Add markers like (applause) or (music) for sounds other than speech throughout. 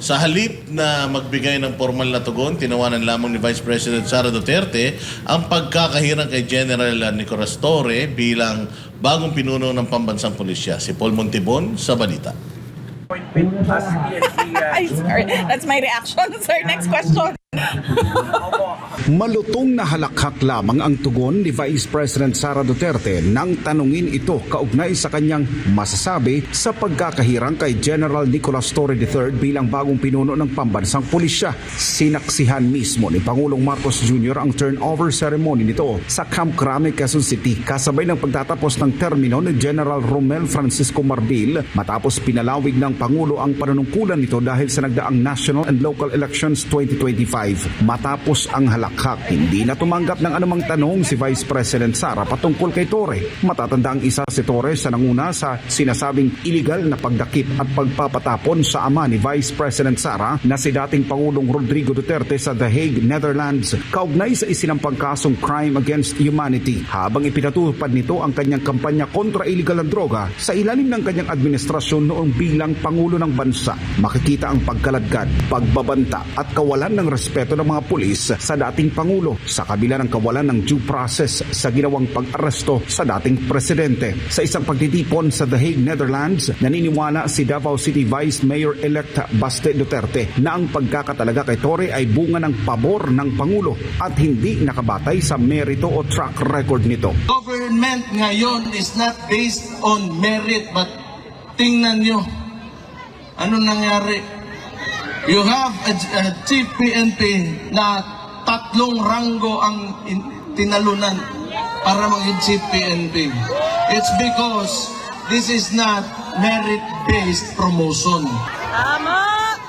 Sa halip na magbigay ng formal na tugon, tinawanan lamang ni Vice President Sara Duterte ang pagkakahirang kay General Nicolas Torre bilang bagong pinuno ng pambansang pulisya. Si Paul Montibon sa balita. Ay, sorry. That's my reaction. (laughs) Sir, next question. Malutong na halakhak lamang ang tugon ni Vice President Sara Duterte nang tanungin ito kaugnay sa kanyang masasabi sa pagkakahirang kay General Nicolas Torre III bilang bagong pinuno ng pambansang pulisya. Sinaksihan mismo ni Pangulong Marcos Jr. ang turnover ceremony nito sa Camp Crame, Quezon City kasabay ng pagtatapos ng termino ni General Romel Francisco Marbil matapos pinalawig ng Pangulo ang panunungkulan nito dahil sa nagdaang national and local elections 2025. Matapos ang halakhak, hindi na tumanggap ng anumang tanong si Vice President Sara patungkol kay Torre. Matatanda ang isa si Torre sa nanguna sa sinasabing illegal na pagdakip at pagpapatapon sa ama ni Vice President Sara na si dating Pangulong Rodrigo Duterte sa The Hague, Netherlands, kaugnay sa isinampang kasong crime against humanity habang ipinatupad nito ang kanyang kampanya kontra illegal ang droga sa ilalim ng kanyang administrasyon noong bilang Pangulo ng Bansa. Makikita ang pagkaladkad, pagbabanta at kawalan ng respeto ng mga pulis sa dating Pangulo sa kabila ng kawalan ng due process sa ginawang pag-aresto sa dating presidente. Sa isang pagtitipon sa The Hague, Netherlands, naniniwala si Davao City Vice Mayor-elect Baste Duterte na ang pagkakatalaga kay Torre ay bunga ng pabor ng Pangulo at hindi nakabatay sa merito o track record nito. government ngayon is not based on merit but tingnan nyo ano nangyari you have a, a chief PNP na tatlong ranggo ang in- tinalunan para maging chief PNP it's because this is not merit based promotion.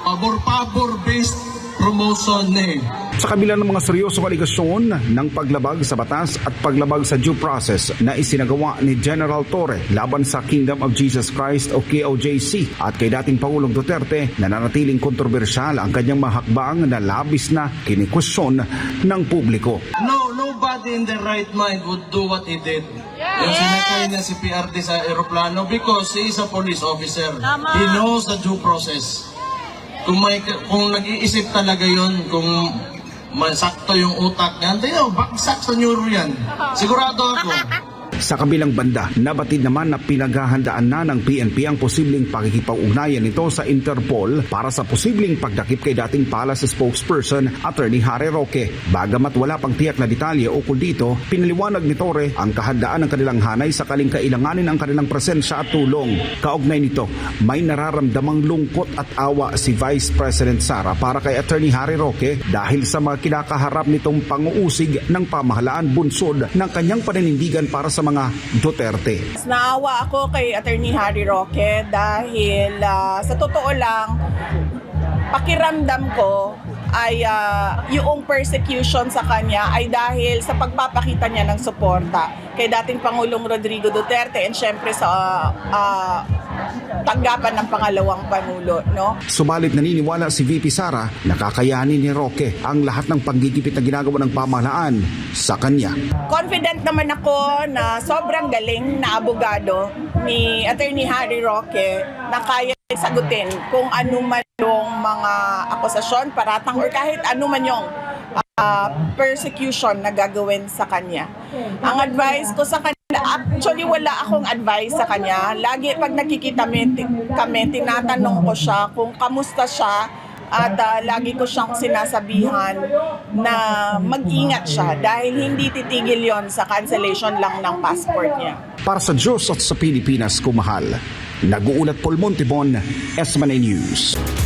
Pabor-pabor based promotion eh Sa kabila ng mga seryosong aligasyon ng paglabag sa batas at paglabag sa due process na isinagawa ni General Torre laban sa Kingdom of Jesus Christ o KOJC at kay dating Pangulong Duterte na nanatiling kontrobersyal ang kanyang mahakbang na labis na kinikwestiyon ng publiko. No, nobody in the right mind would do what he did. Yung sinakay niya si PRD sa aeroplano because he is a police officer. He knows the due process. Kung may kung nag-iisip talaga yon kung masakto yung utak niya, hindi oh, bagsak sa neuro yan. Sigurado ako. (laughs) Sa kabilang banda, nabatid naman na pinaghahandaan na ng PNP ang posibleng pakikipag-ugnayan nito sa Interpol para sa posibleng pagdakip kay dating Palace spokesperson Attorney Harry Roque. Bagamat wala pang tiyak na detalye ukol dito, pinaliwanag ni Torre ang kahandaan ng kanilang hanay sa kaling kailanganin ang kanilang presensya at tulong. Kaugnay nito, may nararamdamang lungkot at awa si Vice President Sara para kay Attorney Harry Roque dahil sa mga kinakaharap nitong panguusig ng pamahalaan bunsod ng kanyang paninindigan para sa mga Duterte. Naawa ako kay Attorney Harry Roque dahil ah, sa totoo lang, pakiramdam ko ay ah, yung persecution sa kanya ay dahil sa pagpapakita niya ng suporta kay dating Pangulong Rodrigo Duterte and syempre sa ah, ah, tanggapan ng pangalawang Pangulo. No? Subalit naniniwala si VP Sara na kakayanin ni Roque ang lahat ng panggigipit na ginagawa ng pamahalaan sa kanya. Confident naman ako na sobrang galing na abogado ni Attorney Harry Roque na kaya sagutin kung ano man yung mga akusasyon, paratang or kahit ano man yung ah, persecution na gagawin sa kanya. Ang advice ko sa kanya, actually wala akong advice sa kanya. Lagi pag nakikita kami, tinatanong ko siya kung kamusta siya at ah, lagi ko siyang sinasabihan na mag-ingat siya dahil hindi titigil yon sa cancellation lang ng passport niya. Para sa Diyos at sa Pilipinas kumahal, nag-uulat Paul Montibon, Esmanay News.